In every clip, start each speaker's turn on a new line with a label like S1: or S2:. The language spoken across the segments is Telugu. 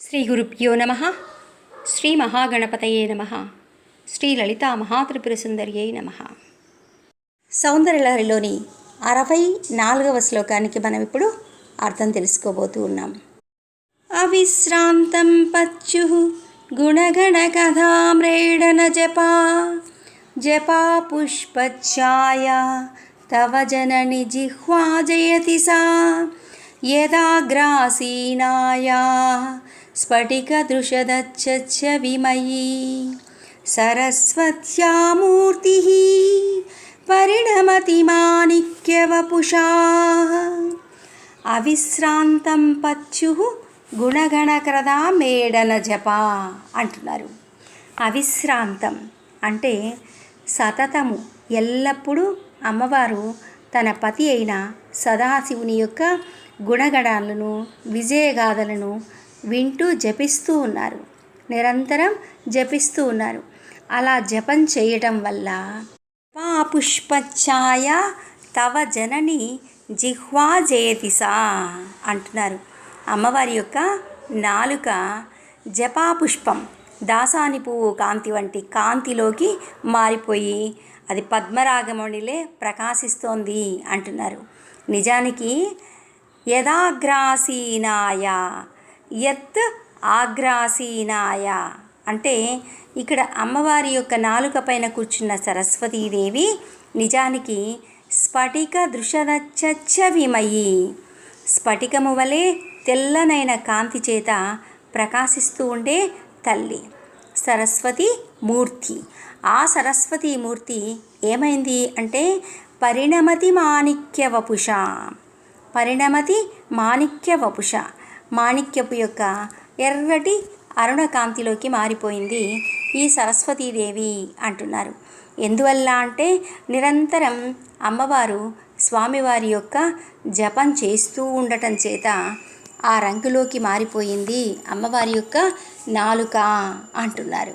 S1: శ్రీ గురుభ్యో నమ. శ్రీ మహాగణపతయే నమ. శ్రీ లలిత మహాత్రిపుర సుందర్యై నమ. సౌందర్యలహరిలోని అరవై నాలుగవ శ్లోకానికి మనం ఇప్పుడు అర్థం తెలుసుకోబోతూ ఉన్నాం. అవిశ్రాంతం పచ్చు గుణగణ కథామ్రేడన జపా జపా పుష్పఛాయ తవ జనని జిహ్వా జయతి సా. యదాగ్రాసీనాయా స్ఫటికదృశదచ్చ విమయీ సరస్వత్యామూర్తి పరిణమతి మాణిక్యవపుషా అవిశ్రాంతం పచ్చు గుణగణక్రదా మేడన జప అంటున్నారు. అవిశ్రాంతం అంటే సతతము ఎల్లప్పుడూ అమ్మవారు తన పతి అయిన సదాశివుని యొక్క గుణగణాలను విజయగాథలను వింటూ జపిస్తూ ఉన్నారు. నిరంతరం జపిస్తూ ఉన్నారు. అలా జపం చేయటం వల్ల పా పుష్పఛాయ తవ జనని జిహ్వా జయతిసా అంటున్నారు. అమ్మవారి యొక్క నాలుక జపాపుష్పం దాసాని పువ్వు కాంతి వంటి కాంతిలోకి మారిపోయి అది పద్మరాగమణిలే ప్రకాశిస్తోంది అంటున్నారు. నిజానికి యదాగ్రాసీనాయ. యత్ ఆగ్రాసీనాయ. అంటే ఇక్కడ అమ్మవారి యొక్క నాలుక పైన కూర్చున్న సరస్వతీదేవి నిజానికి స్ఫటిక దృశదచ్చ విమయి స్ఫటికము వలె తెల్లనైన కాంతి చేత ప్రకాశిస్తూ ఉండే తల్లి సరస్వతి మూర్తి. ఆ సరస్వతి మూర్తి ఏమైంది అంటే పరిణమతి మాణిక్య వపుష పరిణమతి మాణిక్య వపుష మాణిక్యపు యొక్క ఎర్రటి అరుణకాంతిలోకి మారిపోయింది ఈ సరస్వతీదేవి అంటున్నారు. ఎందువల్ల అంటే నిరంతరం అమ్మవారు స్వామివారి యొక్క జపం చేస్తూ ఉండటం చేత ఆ రంగులోకి మారిపోయింది అమ్మవారి యొక్క నాలుక అంటున్నారు.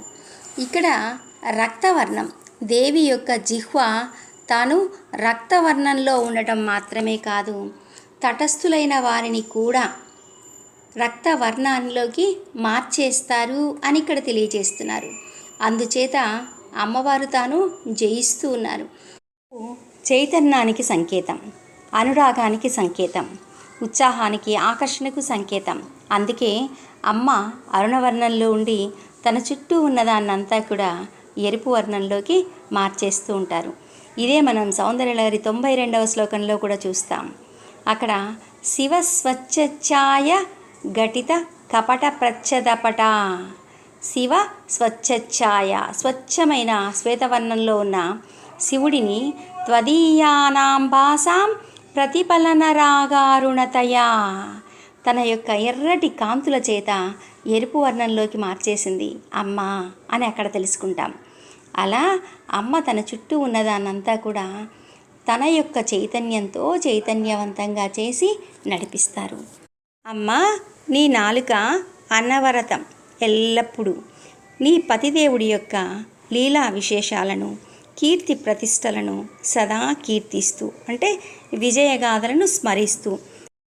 S1: ఇక్కడ రక్తవర్ణం. దేవి యొక్క జిహ్వ తాను రక్తవర్ణంలో ఉండటం మాత్రమే కాదు తటస్థులైన వారిని కూడా రక్తవర్ణంలోకి మార్చేస్తారు అని ఇక్కడ తెలియజేస్తున్నారు. అందుచేత అమ్మవారు తాను జయిస్తూ ఉన్నారు. చైతన్యానికి సంకేతం అనురాగానికి సంకేతం ఉత్సాహానికి ఆకర్షణకు సంకేతం. అందుకే అమ్మ అరుణవర్ణంలో ఉండి తన చుట్టూ ఉన్నదాన్నంతా కూడా ఎరుపు వర్ణంలోకి మార్చేస్తూ ఉంటారు. ఇదే మనం సౌందర్యలహరి తొంభై రెండవ శ్లోకంలో కూడా చూస్తాం. అక్కడ శివ స్వచ్ఛఛాయ ఘటిత కపట ప్రచ్ఛదపట. శివ స్వచ్ఛఛాయ స్వచ్ఛమైన శ్వేతవర్ణంలో ఉన్న శివుడిని త్వదీయానాం భాసాం ప్రతిఫలన రాగారుణతయా తన యొక్క ఎర్రటి కాంతుల చేత ఎరుపు వర్ణంలోకి మార్చేసింది అమ్మ అని అక్కడ తెలుసుకుంటాం. అలా అమ్మ తన చుట్టూ ఉన్నదాన్నంతా కూడా తన యొక్క చైతన్యంతో చైతన్యవంతంగా చేసి నడిపిస్తారు. అమ్మ నీ నాలుక అన్నవరతం ఎల్లప్పుడూ. నీ పతిదేవుడి యొక్క లీలా విశేషాలను కీర్తి ప్రతిష్టలను సదా కీర్తిస్తూ అంటే విజయగాథలను స్మరిస్తూ.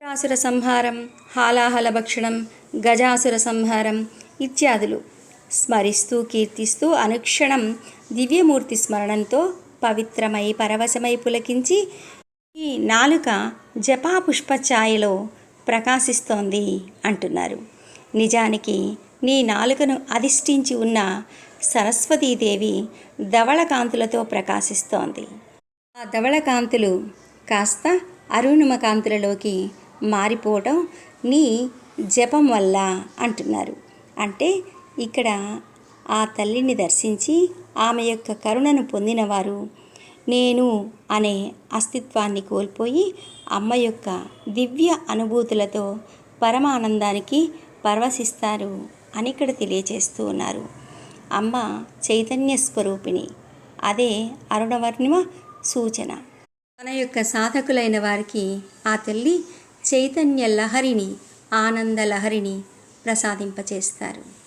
S1: రాసుర సంహారం హాలాహల భక్షణం గజాసుర సంహారం ఇత్యాదులు స్మరిస్తూ కీర్తిస్తూ అనుక్షణం దివ్యమూర్తి స్మరణంతో పవిత్రమై పరవశమై పులకించి ఈ నాలుక జపా పుష్పఛాయలో ప్రకాశిస్తోంది అంటున్నారు. నిజానికి నీ నాలుకను అధిష్ఠించి ఉన్న సరస్వతీదేవి ధవళకాంతులతో ప్రకాశిస్తోంది. ఆ ధవళకాంతులు కాస్త అరుణుమ కాంతులలోకి మారిపోవటం నీ జపం వల్ల అంటున్నారు. అంటే ఇక్కడ ఆ తల్లిని దర్శించి ఆమె యొక్క కరుణను పొందినవారు. నేను అనే అస్తిత్వాన్ని కోల్పోయి అమ్మ యొక్క దివ్య అనుభూతులతో పరమానందానికి పరవశిస్తారు అని ఇక్కడ తెలియచేస్తూ ఉన్నారు. అమ్మ చైతన్య స్వరూపిణి. అదే అరుణవర్ణిమ సూచన. తన యొక్క సాధకులైన వారికి ఆ తల్లి చైతన్య లహరిని ఆనంద లహరిని ప్రసాదింపచేస్తారు.